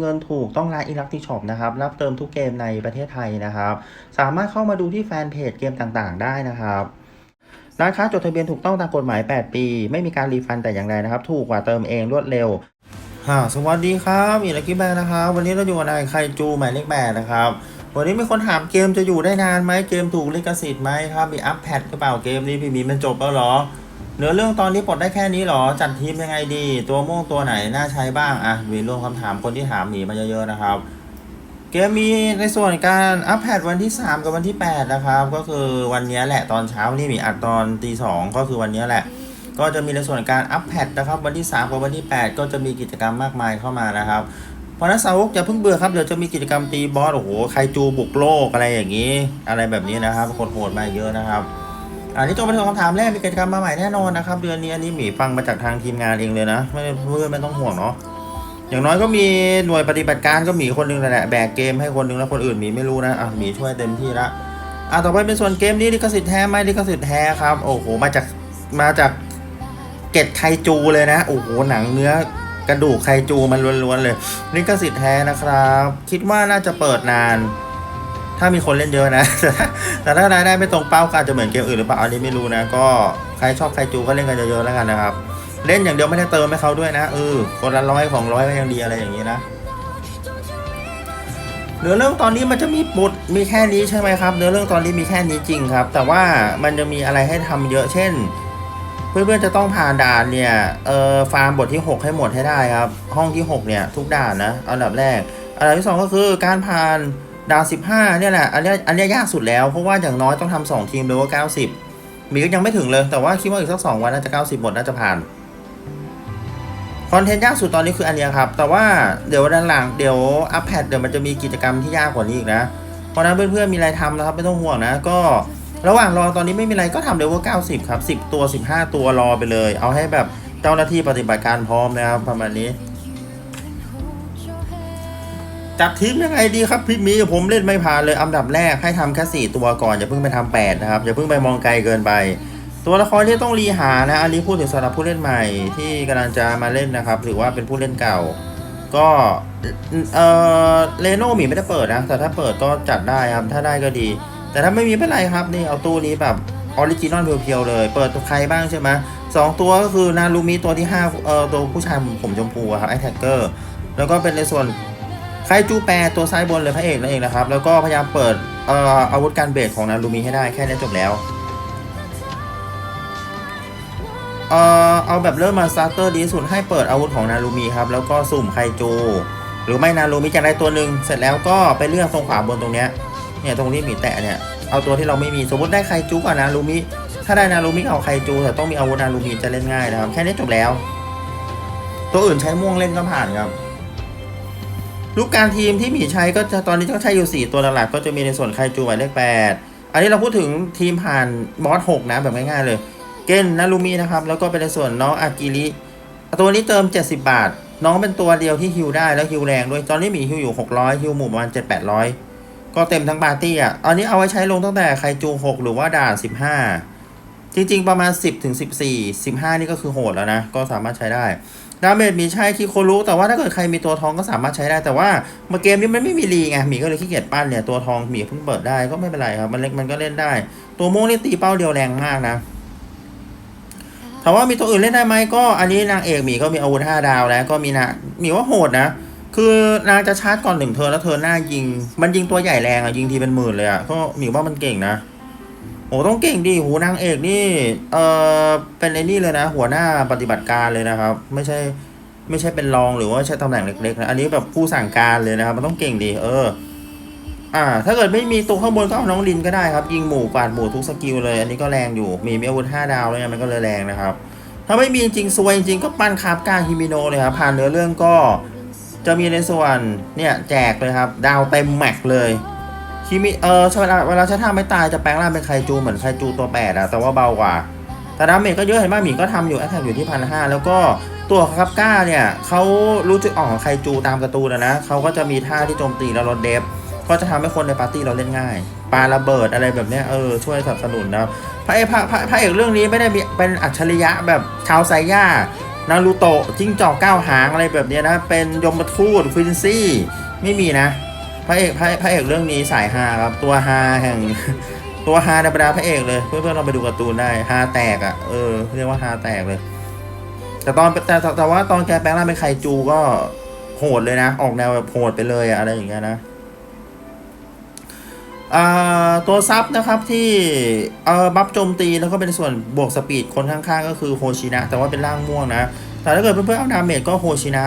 เงินถูกต้องร้านอิลักติช็อปนะครับ รับเติมทุกเกมในประเทศไทยนะครับ สามารถเข้ามาดูที่แฟนเพจเกมต่างๆ ได้นะครับร้านค้าจดทะเบียนถูกต้องตามกฎหมาย 8 ปี ไม่มีการรีฟันแต่อย่างใดนะครับ ถูกกว่าเติมเองรวดเร็วฮ่าสวัสดีครับอีลักกี้แบงนะครับ วันนี้เราอยู่กับนายไคจูหมายเลขแปดนะครับ วันนี้มีคนถามเกมจะอยู่ได้นานไหมเกมถูกลิขสิทธิ์ไหมครับมีอัพแพดหรือเปล่าเกมนี้พี่มีมันจบแล้วหรอ เนื้อเรื่องตอนนี้ปลดได้แค่นี้เหรอ จัดทีมยังไงดี ตัวม่วงตัวไหนน่าใช้บ้าง อะมีรวมคำถามคนที่ถามหนีมาเยอะๆนะครับ เกมมีในส่วนการอัพแพดวันที่ 3 กับวันที่ 8 นะครับ ก็คือวันนี้แหละตอนเช้านี่มีอัดตอนตีสองก็คือวันนี้แหละ ก็จะมีในส่วนการอัพแพดนะครับ วันที่ 3 กับวันที่ 8 ก็จะมีกิจกรรมมากมายเข้ามานะครับเพราะนั้นสาวกอย่าเพิ่งเบื่อครับ เดี๋ยวจะมีกิจกรรมตีบอสโอ้โหใครจูบุกโลกอะไรอย่างนี้ อะไรแบบนี้นะครับโหดมาเยอะนะครับ อันนี้ตัวมาถึงคำถามแรกมีกิจกรรมมาใหม่แน่นอนนะครับ เดือนนี้อันนี้หมีฟังมาจากทางทีมงานเองเลยนะ ไม่เพื่อนไม่ต้องห่วงเนาะอย่างน้อยก็มีหน่วยปฏิบัติการก็หมีคนหนึงแหละแบกเกมให้คนหนึงแล้วคนอื่นหมีไม่รู้นะอะหมีช่วยเต็มที่ละอะต่อไปเป็นส่วนเกมนี้ลิขสิทธิ์แท้ไหมลิขสิทธิ์แท้ครับโอ้โหมาจากมาจากเกตไคจูเลยนะโอ้โหหนังเนื้อกระดูกไคจูมันล้วนๆเลยลิขสิทธิ์แท้นะครับ คิดว่าน่าจะเปิดนาน ถ้ามีคนเล่นเยอะนะ แต่ถ้ารายได้ไม่ตรงเป้าก็อาจจะเหมือนเกมอื่นหรือเปล่าอันนี้ไม่รู้นะ ก็ใครชอบไครจูก็เล่นกันเยอะๆแล้วกันนะครับ เล่นอย่างเดียวไม่ได้เติมให้เขาด้วยนะเออคนละร้อยของร้อยก็ยังดีอะไรอย่างนี้นะเนื้อเรื่องตอนนี้มันจะมีบทมีแค่นี้ใช่ไหมครับ เนื้อเรื่องตอนนี้มีแค่นี้จริงครับ แต่ว่ามันจะมีอะไรให้ทำเยอะ เช่น เพื่อนๆจะต้องผ่านด่านเนี่ยเอ่อฟาร์มบทที่ 6 ให้หมดให้ได้ครับ ห้องที่ 6 เนี่ย ทุกด่านนะอันดับแรกอันดับที่ 2 ก็คือการผ่าน ด่าน15เนี่ยแหละอันเนี้ยอันเนี้ยยากสุดแล้ว เพราะว่าอย่างน้อยต้องทำสองทีมเลยว่า90มีก็ยังไม่ถึงเลย แต่ว่าคิดว่าอีกสักสองวันน่าจะ90หมดน่าจะผ่านคอนเทนต์ยากสุดตอนนี้คืออันเนี้ยครับ แต่ว่าเดี๋ยวด้านหลังเดี๋ยวอัพแพดเดี๋ยวมันจะมีกิจกรรมที่ยากกว่านี้อีกนะ เพราะฉะนั้นเพื่อนๆมีอะไรทำนะครับไม่ต้องห่วงนะ ก็ระหว่างรอตอนนี้ไม่มีอะไรก็ทำเลเวล90 ครับ 10 ตัว 15 ตัวรอไปเลย เอาให้แบบเจ้าหน้าที่ปฏิบัติการพร้อมนะครับประมาณนี้ จัดทีมยังไงดีครับพี่มีผมเล่นไม่ผ่านเลยอันดับแรกให้ทำแค่4ตัวก่อนอย่าเพิ่งไปทำ8นะครับอย่าเพิ่งไปมองไกลเกินไป ตัวละครที่ต้องรีหานะอันนี้พูดถึงสำหรับผู้เล่นใหม่ที่กำลังจะมาเล่นนะครับถือว่าเป็นผู้เล่นเก่า ก็เออเลโน่หมีไม่ได้เปิดนะ แต่ถ้าเปิดก็จัดได้ครับถ้าได้ก็ดี แต่ถ้าไม่มีไม่เป็นไรครับนี่เอาตู้นี้แบบออริจินอลเพียวๆเลย เปิดตัวใครบ้างใช่ไหมสองตัวก็คือนารูมิตัวที่ห้าเออตัวผู้ชายผมชมพูครับไอแท็กเกอร์แล้วก็เป็นในส่วน ไคจูแปรตัวซ้ายบนเลยพระเอกนั่นเองนะครับ แล้วก็พยายามเปิดเอ่ออาวุธการเบรกของนารูมิให้ได้แค่นี้จบแล้วเอ่อเอาแบบเริ่มมาสตาร์เตอร์ดีสุดให้เปิดอาวุธของนารูมิครับ แล้วก็สุ่มไคจูหรือไม่นารูมิจะได้ตัวหนึ่งเสร็จแล้วก็ไปเลือกตรงขวาบนตรงเนี้ยเนี่ยตรงที่มีแตะเนี่ยเอาตัวที่เราไม่มีสมมติได้ไคจูกับนารูมิถ้าได้นารูมิเอาไคจูแต่ต้องมีอาวุธนารูมิจะเล่นง่ายนะครับแค่นี้จบแล้ว ตัวอื่นใช้ม่วงเล่นก็ผ่านครับ รูปการทีมที่หมีใช้ก็จะตอนนี้ต้องใช้อยู่ 4 ตัวหลักๆก็จะมีในส่วนไคจูหมายเลข8 อันนี้เราพูดถึงทีมผ่านบอส6นะแบบง่ายๆเลย เกนนารูมินะครับ แล้วก็เป็นในส่วนน้องอากิริตัวนี้เติม 70 บาท น้องเป็นตัวเดียวที่ฮิวได้แล้วฮิวแรงด้วย ตอนนี้มีฮิวอยู่ 600ฮิวหมู่ประมาณ7-800 ก็เต็มทั้งปาร์ตี้อะ อันนี้เอาไว้ใช้ลงตั้งแต่ไคจู 6 หรือว่าด่าน15 จริงๆประมาณ 10ถึง14 15 นี่ก็คือโหดแล้วนะ ก็สามารถใช้ได้ ดาเมจมีใช้คิโครุแต่ว่าถ้าเกิดใครมีตัวทองก็สามารถใช้ได้แต่ว่ามาเกมนี้มันไม่มีรีไงหมีก็เลยขี้เกียจปั้นเนี่ยตัวทองหมีเพิ่งเปิดได้ก็ไม่เป็นไรครับมันเล็กมันก็เล่นได้ ตัวม่วงนี่ตีเป้าเดียวแรงมากนะถามว่ามีตัวอื่นเล่นได้ไหมก็อันนี้นางเอกหมีก็มีอาวุธ5ดาวแล้วก็มีนะหมีว่าโหดนะ คือนางจะชาร์จก่อนหนึ่งเธอแล้วเธอหน้ายิง มันยิงตัวใหญ่แรงอะยิงทีเป็นหมื่นเลยอะก็หมีว่ามันเก่งนะ โอ้ต้องเก่งดิหูนางเอกนี่ เออเป็นไอ้นี่เลยนะ หัวหน้าปฏิบัติการเลยนะครับ ไม่ใช่ไม่ใช่เป็นรองหรือว่าใช้ตำแหน่งเล็กๆนะอันนี้แบบผู้สั่งการเลยนะครับ มันต้องเก่งดีเออ อ่า ถ้าเกิดไม่มีตัวข้างบนก็เอาน้องลินก็ได้ครับ ยิงหมู่กวาดหมู่ทุกสกิลเลย อันนี้ก็แรงอยู่มีมีอาวุธ5ดาวแล้วเนี่ยมันก็เลยแรงนะครับ ถ้าไม่มีจริงๆซวยจริงๆก็ปั้นคาบก้าฮิมิโนเลยครับผ่านเนื้อเรื่องก็จะมีในส่วนเนี่ยแจกเลยครับ ดาวเต็มแม็กเลย ฮิมิเออเวลาเวลาใช้ท่าไม่ตายจะแปลงร่างเป็นไคจูเหมือนไคจูตัวแปดอะแต่ว่าเบากว่า แต่ดาเมจก็เยอะเห็นไหมหมีก็ทำอยู่แอตแทกอยู่ที่พันห้าแล้วก็ตัวคาบก้าเนี่ยเขารู้จุดอ่อนของไคจูตามการ์ตูนนะนะเขาก็จะมีท่าที่โจมตีแล้วลดเดฟก็จะทำให้คนในปาร์ตี้เราเล่นง่ายปาระเบิดอะไรแบบเนี้ยเออช่วยสนับสนุนนะพระเอกพระพระเอกเรื่องนี้ไม่ได้มีเป็นอัจฉริยะแบบชาวไซย่านารูโตะจิ้งจอกเก้าหางอะไรแบบเนี้ยนะ เป็นยมทูตควินซี่ ไม่มีนะ พระเอกพระพระเอกเรื่องนี้สายฮาครับ ตัวฮาแห่ง ตัวฮาในบรรดาพระเอกเลยเพื่อนๆเราไปดูการ์ตูนได้ฮาแตกอะ่ะเออเรียกว่าฮาแตกเลย แต่ตอนแต่แต่แต่ว่าตอนแกแปลงร่างเป็นไคจูก็โหดเลยนะ ออกแนวแบบโหดไปเลยอะอะไรอย่างเงี้ยนะอ่าตัวซับนะครับที่เออบัฟโจมตีแล้วก็เป็นส่วนบวกสปีดคนข้างๆ ก็คือโฮชินะ แต่ว่าเป็นร่างม่วงนะ แต่ถ้าเกิดเพื่อนๆเอาดาเมจก็โฮชินะ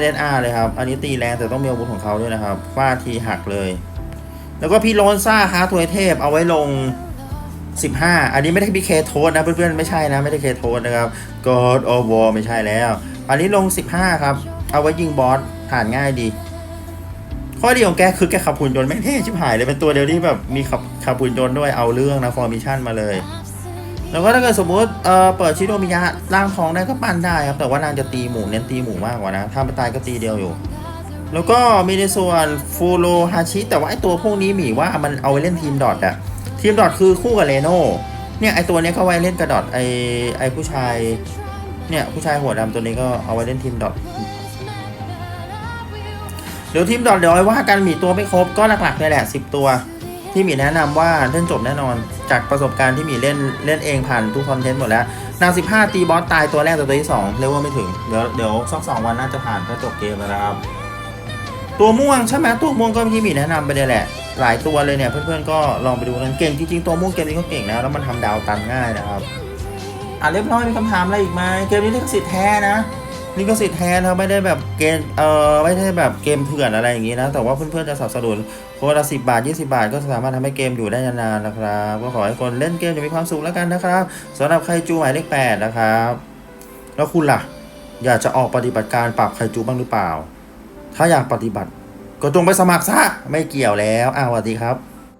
LNR เลยครับ อันนี้ตีแรงแต่ต้องมีอาวุธของเขาด้วยนะครับฟาดทีหักเลย แล้วก็พี่โลนซ่าฮาร์ทวยเทพเอาไว้ลง 15 อันนี้ไม่ได้พีเคโทสนะเพื่อนๆไม่ใช่นะไม่ได้เคโทสนะครับ God of War ไม่ใช่แล้ว อันนี้ลง 15 ครับ เอาไว้ยิงบอสผ่านง่ายดี ข้อดีของแกคือแกขับหุ่นยนต์แม่งเท่ชิบหายเลยเป็นตัวเดียวที่แบบมีขับขับหุ่นยนต์ด้วยเอาเรื่องนะฟอร์มิชั่นมาเลย แล้วก็ถ้าเกิดสมมติเออเปิดชิโดมิยะร่างทองได้ก็ปั้นได้ครับ แต่ว่านางจะตีหมูเน้นตีหมูมากกว่านะ ถ้าไม่ตายก็ตีเดียวอยู่ แล้วก็มีในส่วนฟูโรฮาชิ แต่ว่าไอตัวพวกนี้หมีว่ามันเอาไว้เล่นทีมดอทอะทีมดอทคือคู่กับเรโน่เนี่ยไอตัวเนี้ยเขาไว้เล่นกับดอทไอไอผู้ชายเนี่ยผู้ชายหัวดำตัวนี้ก็เอาไว้เล่นทีมดอทเดี๋ยวทีมดอทเดี๋ยวไว้ว่ากันหมีตัวไม่ครบก็หลักๆเลยแหละ 10 ตัว ที่หมีแนะนำว่าเล่นจบแน่นอน จากประสบการณ์ที่มีเล่นเล่นเองผ่านทุกคอนเทนต์หมดแล้ว นาง 15 ตีบอสตายตัวแรกตัวที่2เรียกว่าไม่ถึง เดี๋ยวเดี๋ยวสักสองวันน่าจะผ่านก็จบเกมแล้วนะครับ ตัวม่วงใช่ไหมตัวม่วงก็ที่มีแนะนำไปเลยแหละ หลายตัวเลยเนี่ยเพื่อนๆก็ลองไปดูกันเก่งจริงๆตัวม่วงเกมนี้ก็เก่งนะแล้วมันทำดาวตันง่ายนะครับอะเรียบร้อยมีคำถามอะไรอีกไหมเกมนี้ลิขสิทธิ์แท้นะ ลิขสิทธิ์แท้นะไม่ได้แบบเกมเอ่อไม่ได้แบบเกมเถื่อนอะไรอย่างงี้นะ แต่ว่าเพื่อนๆจะสนับสนุนคนละสิบาท 20 บาท ก็สามารถทำให้เกมอยู่ได้นานๆนะครับ ก็ขอให้คนเล่นเกมจะมีความสุขแล้วกันนะครับสำหรับใครจูหมายเลขแปดนะครับ แล้วคุณล่ะ อยากจะออกปฏิบัติการปราบไคจูบ้างหรือเปล่า ถ้าอยากปฏิบัติ ก็จงไปสมัครซะไม่เกี่ยวแล้วอ้าวสวัสดีครับ